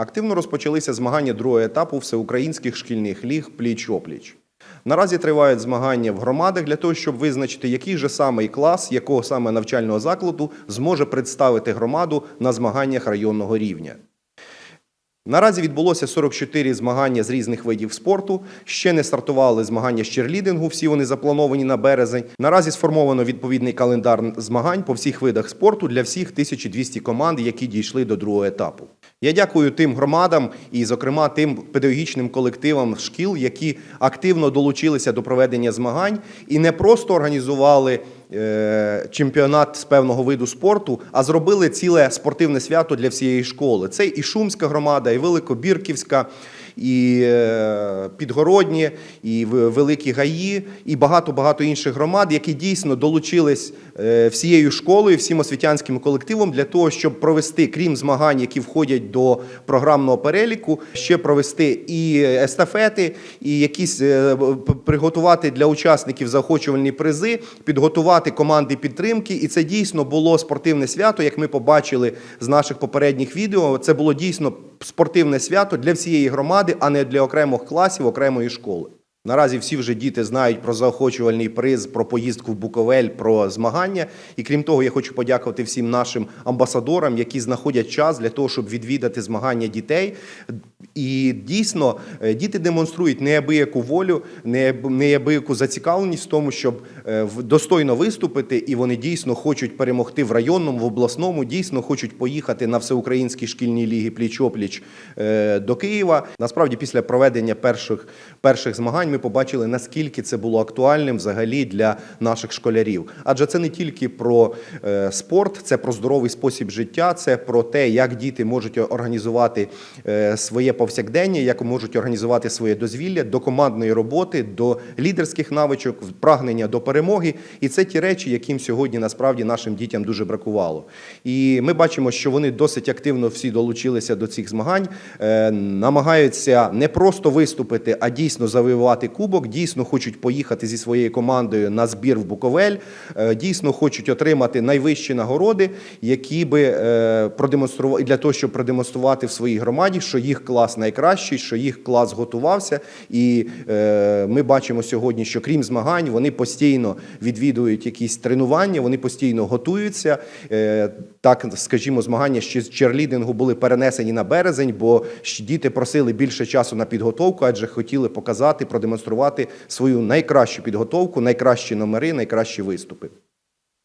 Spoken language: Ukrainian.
Активно розпочалися змагання другого етапу всеукраїнських шкільних ліг пліч-опліч. Наразі тривають змагання в громадах для того, щоб визначити, який же саме клас, якого саме навчального закладу зможе представити громаду на змаганнях районного рівня. Наразі відбулося 44 змагання з різних видів спорту. Ще не стартували змагання з черлідингу. Всі вони заплановані на березень. Наразі сформовано відповідний календар змагань по всіх видах спорту для всіх 1200 команд, які дійшли до другого етапу. Я дякую тим громадам і, зокрема, тим педагогічним колективам шкіл, які активно долучилися до проведення змагань і не просто організували чемпіонат з певного виду спорту, а зробили ціле спортивне свято для всієї школи. Це і Шумська громада, і Великобірківська, і е, Підгородні, і Великі Гаї, і багато-багато інших громад, які дійсно долучились е, всією школою, всім освітянським колективом для того, щоб провести, крім змагань, які входять до програмного переліку, ще провести і естафети, і якісь е, приготувати для учасників заохочувальні призи, підготувати команди підтримки. І це дійсно було спортивне свято, як ми побачили з наших попередніх відео. Це було дійсно спортивне свято для всієї громади, а не для окремих класів окремої школи. Наразі всі вже діти знають про заохочувальний приз, про поїздку в Буковель, про змагання. І крім того, я хочу подякувати всім нашим амбасадорам, які знаходять час для того, щоб відвідати змагання дітей. І дійсно е, діти демонструють неабияку волю, неабияку зацікавленість в тому, щоб е, достойно виступити, і вони дійсно хочуть перемогти в районному, в обласному, дійсно хочуть поїхати на всеукраїнські шкільні ліги пліч-опліч е, до Києва. Насправді, після проведення перших, перших змагань ми побачили, наскільки це було актуальним взагалі для наших школярів. Адже це не тільки про спорт, це про здоровий спосіб життя, це про те, як діти можуть організувати своє повсякдення, як можуть організувати своє дозвілля до командної роботи, до лідерських навичок, прагнення до перемоги. І це ті речі, яким сьогодні насправді нашим дітям дуже бракувало. І ми бачимо, що вони досить активно всі долучилися до цих змагань, е, намагаються не просто виступити, а дійсно завоювати кубок, дійсно хочуть поїхати зі своєю командою на збір в Буковель, е, дійсно хочуть отримати найвищі нагороди, які би е, продемонстрували для того, щоб продемонструвати в своїй громаді, що їх клас найкращий, що їх клас готувався. І е, ми бачимо сьогодні, що крім змагань, вони постійно відвідують якісь тренування, вони постійно готуються. Е, так, скажімо, змагання ще з черлідингу були перенесені на березень, бо діти просили більше часу на підготовку, адже хотіли показати, продемонструвати свою найкращу підготовку, найкращі номери, найкращі виступи.